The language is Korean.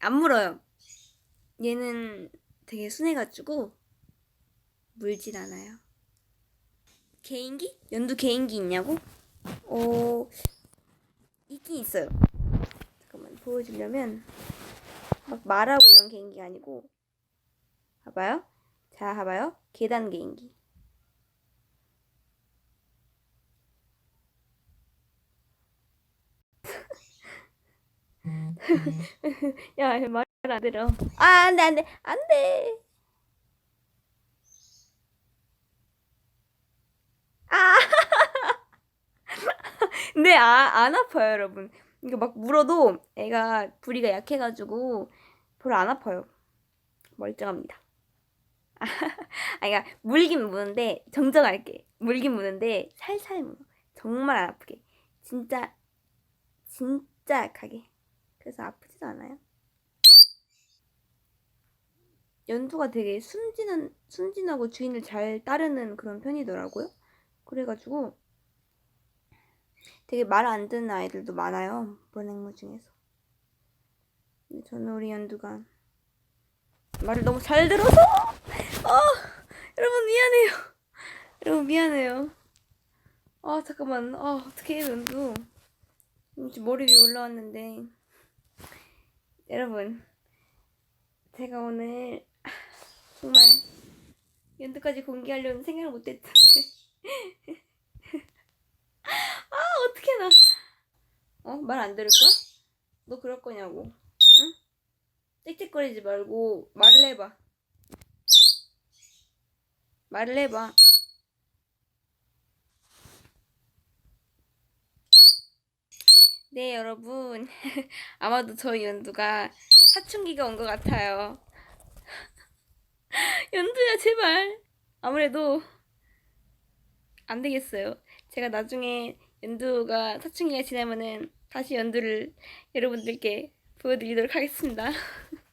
안 물어요. 얘는 되게 순해가지고 물질 않아요. 개인기? 연두 개인기 있냐고? 어, 있긴 있어요. 잠깐만 보여주려면 막 말하고 이런 개인기 아니고 봐봐요. 자, 봐봐요. 계단 개인기. 야, 말 안 들어. 아, 안 돼, 안 돼, 안 돼. 아, 근데 아, 안 아파요, 여러분. 이거 막 물어도 애가 부리가 약해가지고 별로 안 아파요. 멀쩡합니다. 아, 그러니까 물긴 무는데 정정할게. 물긴 무는데 살살 물어. 정말 안 아프게. 진짜 진짜 약하게. 그래서 아프지도 않아요. 연두가 되게 순진한 순진하고 주인을 잘 따르는 그런 편이더라고요. 그래가지고 되게 말 안 듣는 아이들도 많아요. 보냉무 중에서. 근데 저는 우리 연두가 말을 너무 잘 들어서 아 여러분 미안해요. 여러분 미안해요. 아 잠깐만 아 어떻게 해요 연두 지금 머리 위에 올라왔는데 여러분 제가 오늘 정말 연두까지 공개하려는 생각을 못했던데 아 어떻게 나 어? 말 안 들을 거야? 너 그럴 거냐고 응? 짹짹거리지 말고 말을 해봐 말을 해봐 네 여러분. 아마도 저희 연두가 사춘기가 온 것 같아요. 연두야 제발. 아무래도 안 되겠어요. 제가 나중에 연두가 사춘기가 지나면은 다시 연두를 여러분들께 보여드리도록 하겠습니다